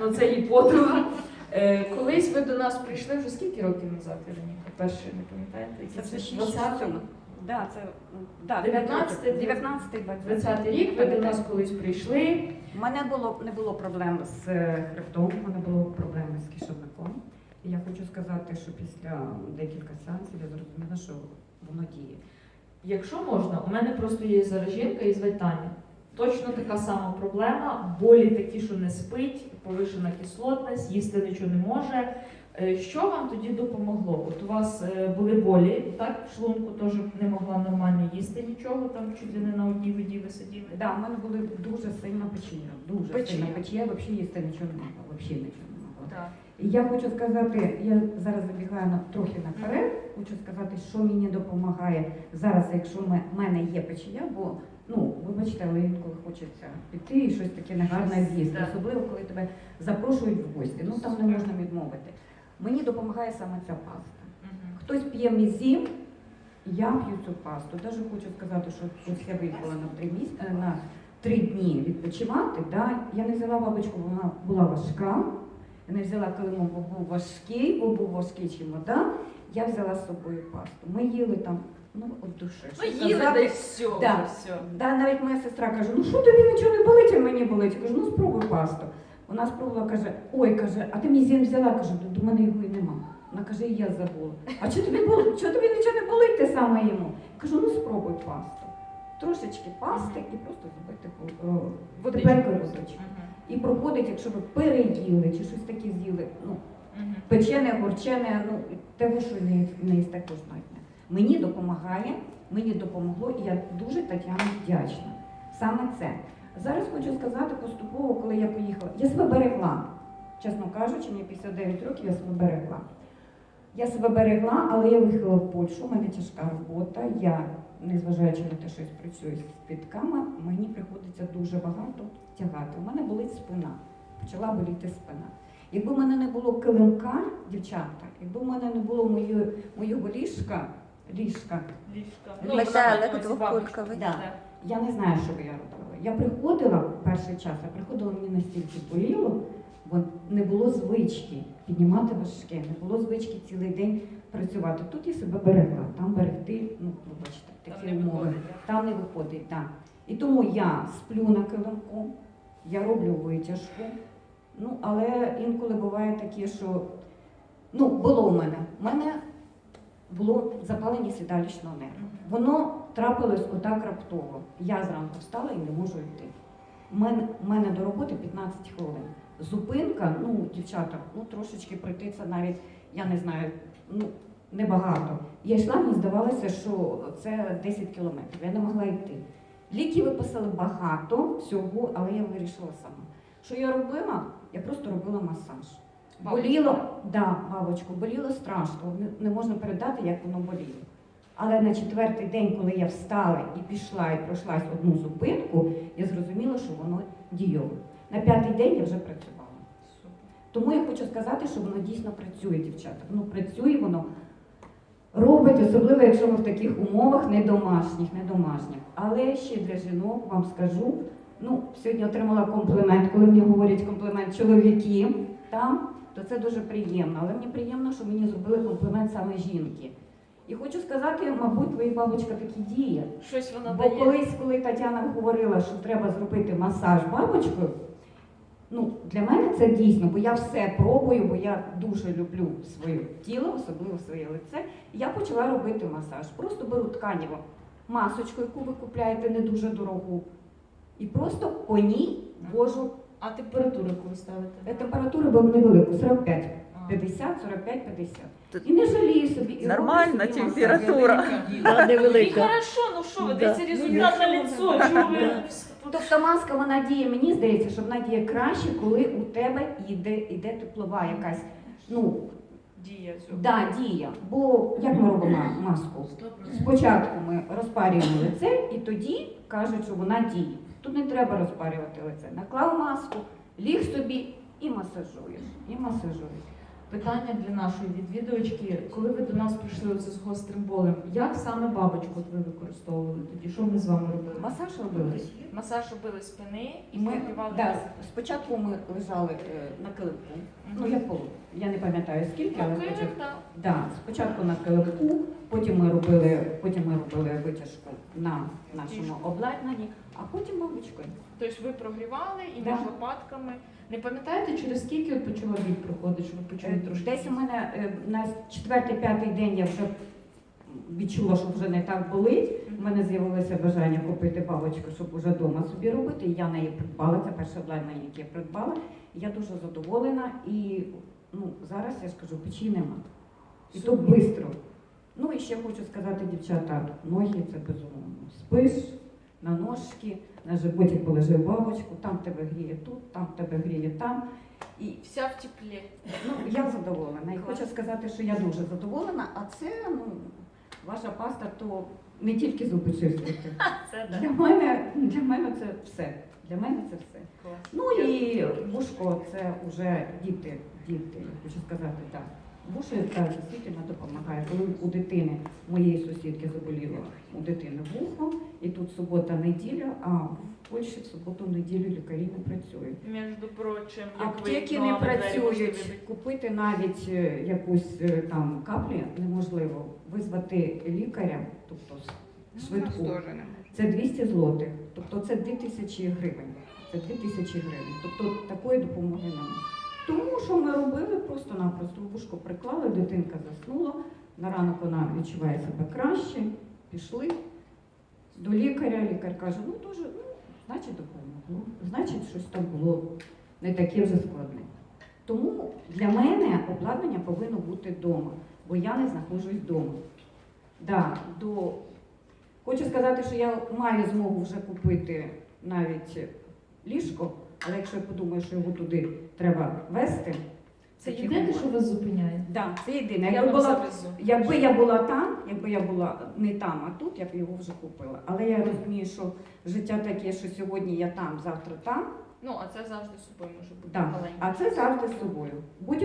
Ну це подруга. Е, Колись ви до нас прийшли вже скільки років назад, Вероніка? Перше, не пам'ятаєте? Це вже 20-й? Да, це да, 19-й, 19 20 рік ви до нас колись прийшли. У мене було не було проблем з е, хребтом, у мене було проблеми з кишовником. І я хочу сказати, що після декілька сеансів я зрозуміла, що воно діє. Якщо можна, у мене просто є зараз жінка із Таня. Точно така сама проблема. Болі такі, що не спить, повишена кислотність, їсти нічого не може. Е, Що вам тоді допомогло? От у вас е, були болі, так? В шлунку теж не могла нормально їсти нічого, там чуть ли не на одній воді ви сиділи. Да, у мене були дуже сильна печія. Дуже Печія. сильна печія, взагалі їсти нічого не могла. Взагалі нічого не могла. Так. І я хочу сказати, я зараз забігаю на трохи наперед. Хочу сказати, що мені допомагає зараз, якщо в мене є печія, бо ну вибачте, але інколи хочеться піти і щось таке негарне з'їсти, особливо коли тебе запрошують в гості. Ну там не можна відмовити. Мені допомагає саме ця паста. Хтось п'є мізім, я п'ю цю пасту. Даже хочу сказати, що ось я виїхала на три місяці на три дні відпочивати. Да? Я не взяла бабочку, вона була важка. Не взяла килимок, бо був важкий, бо був важкий чемодан. Я взяла з собою пасту. Ми їли там, ну от душі. Ну, їли десь все, Да. все. Да, навіть моя сестра каже, ну що тобі нічого не болить, а мені болить. Я кажу, ну спробуй пасту. Вона спробувала, каже, ой, каже, а ти мізін взяла? Кажу, до мене його і нема. Вона каже, і я забула. А що тобі було? Чого тобі нічого не болить, ти саме йому? Кажу, ну спробуй пасту. Трошечки пасти і просто зробити о, Водичку. І проходить, якщо ви переїли чи щось таке з'їли, ну, печене, горчене, ну того, що не, не кожного дня. Мені допомагає, мені допомогло, і я дуже Тетяні вдячна. Саме це. Зараз хочу сказати поступово, коли я поїхала, я себе берегла. Чесно кажучи, мені 59 років я себе берегла. Я себе берегла, але я виїхала в Польщу, у мене тяжка робота. Я, незважаючи на те, що я працюю з квітками, мені приходиться дуже багато тягати. У мене болить спина, почала боліти спина. Якби в мене не було килимка, дівчата, якби в мене не було моєї, моєго ліжка, ліжка, Ліжка. Ну. Да. я не знаю, що би я робила. Я приходила перший час, я приходила, мені настільки боліло, бо не було звички піднімати важке, не було звички цілий день працювати. Тут я себе берегла, там берегти, ну, вибачте, такі умови. Там не виходить, так. І тому я сплю на килимку, я роблю витяжку. Ну, але інколи буває таке, що ну, було в мене. У мене було запалення сідалічного нерву. Воно трапилось отак раптово. Я зранку встала і не можу йти. У мене, у мене до роботи 15 хвилин. Зупинка, ну, дівчата, ну трошечки пройти це навіть, я не знаю, ну, небагато. Я йшла, мені здавалося, що це 10 кілометрів. Я не могла йти. Ліки виписали багато всього, але я вирішила сама. Що я робила? Я просто робила масаж. Боліло, да, бабочку, боліло страшно, не, не можна передати, як воно боліло. Але на четвертий день, коли я встала і пішла і пройшлась одну зупинку, я зрозуміла, що воно дієво. На п'ятий день я вже працювала. Тому я хочу сказати, що воно дійсно працює, дівчата. Воно працює, воно робить, особливо якщо ви в таких умовах не домашніх, не домашніх. Але ще для жінок вам скажу. Ну, сьогодні отримала комплімент, коли мені говорять комплімент чоловіки там, то це дуже приємно. Але мені приємно, що мені зробили комплімент саме жінки. І хочу сказати, мабуть, твоя бабочка такі діє. Щось вона Бо дає. колись, коли Тетяна говорила, що треба зробити масаж бабочкою, ну для мене це дійсно, бо я все пробую, бо я дуже люблю своє тіло, особливо своє лице. І я почала робити масаж. Просто беру тканіво, масочку, яку ви купляєте не дуже дорогу, і просто по ній ввожу А температуру коли Е, ставите? температуру, бо невелику, 45, А. 50, 45, 50. Тут І не жалію собі. і нормальна роблю собі масаж. температура. Да, І хорошо, ну що ви, Да. дивіться результат на лицо, чого ви? Тобто маска вона діє, мені здається, що вона діє краще, коли у тебе йде, йде теплова якась. Ну, Дія цього. да, дія. Бо як ми робимо маску? Спочатку ми розпарюємо лице і тоді кажуть, що вона діє. Тут не треба розпарювати лице. Наклав маску, ліг собі і масажуєш. І масажуєш. Питання для нашої відвідувачки. Коли ви до нас прийшли оце з гострим болем, як саме бабочку от ви використовували тоді? Що ми з вами робили? Масаж робили. Масаж робили спини і Ми, прогрівали. да, спочатку ми лежали е, на килимку. Ну, я полу. Я не пам'ятаю скільки, але спочатку, да, спочатку на килимку, потім ми робили, потім ми робили витяжку на нашому обладнанні, а потім бабочкою. Тобто ви прогрівали і Да. лопатками. Не пам'ятаєте, через скільки от почала біль проходить, що ви почали Е, трошки? Десь у мене е, на четвертий-п'ятий день я вже відчула, що вже не так болить. У мене з'явилося бажання купити бабочку, щоб уже вдома собі робити. І я неї придбала. Це перше обладнання, яке я придбала. Я дуже задоволена і ну, зараз я скажу, печі нема. І то Супер. швидко. Ну і ще хочу сказати, дівчата, ноги це безумовно. Спиш на ножки, на животі положив бабочку, там тебе гріє тут, там тебе гріє там. І Вся в теплі. Ну, я задоволена. І хочу сказати, що я дуже задоволена, а це ну, ваша паста, то не тільки зуби чистити. Це Для мене, для мене це все. Для мене це все. Клас. Ну і вушко це вже діти, діти, хочу сказати, так. Вушко так дійсно допомагає. Коли у дитини, моєї сусідки заболіло у дитини вухо, і тут субота-неділя, а в Польщі в суботу-неділю лікарі не працюють. Між прочим, Аптеки не працюють. Купити навіть е, якусь е, там каплі неможливо. Визвати лікаря, тобто швидку. Це 200 злотих, тобто це 2000 гривень. Це 2000 гривень. Тобто такої допомоги немає. Тому що ми робили просто-напросто вушко приклали, дитинка заснула, на ранок вона відчуває себе краще, пішли до лікаря. Лікар каже, ну дуже, ну, значить допомогло, значить щось там було не таке вже складне. Тому для мене обладнання повинно бути вдома, бо я не знаходжусь вдома. Да, до... Хочу сказати, що я маю змогу вже купити навіть ліжко, але якщо я подумаю, що його туди треба вести, Це єдине, що вас зупиняє. Да, це єдине. Якби я була, якби я була там, якби я була не там, а тут, я б його вже купила. Але я розумію, що життя таке, що сьогодні я там, завтра там, Ну, а це завжди з собою може бути да. а це завжди з собою.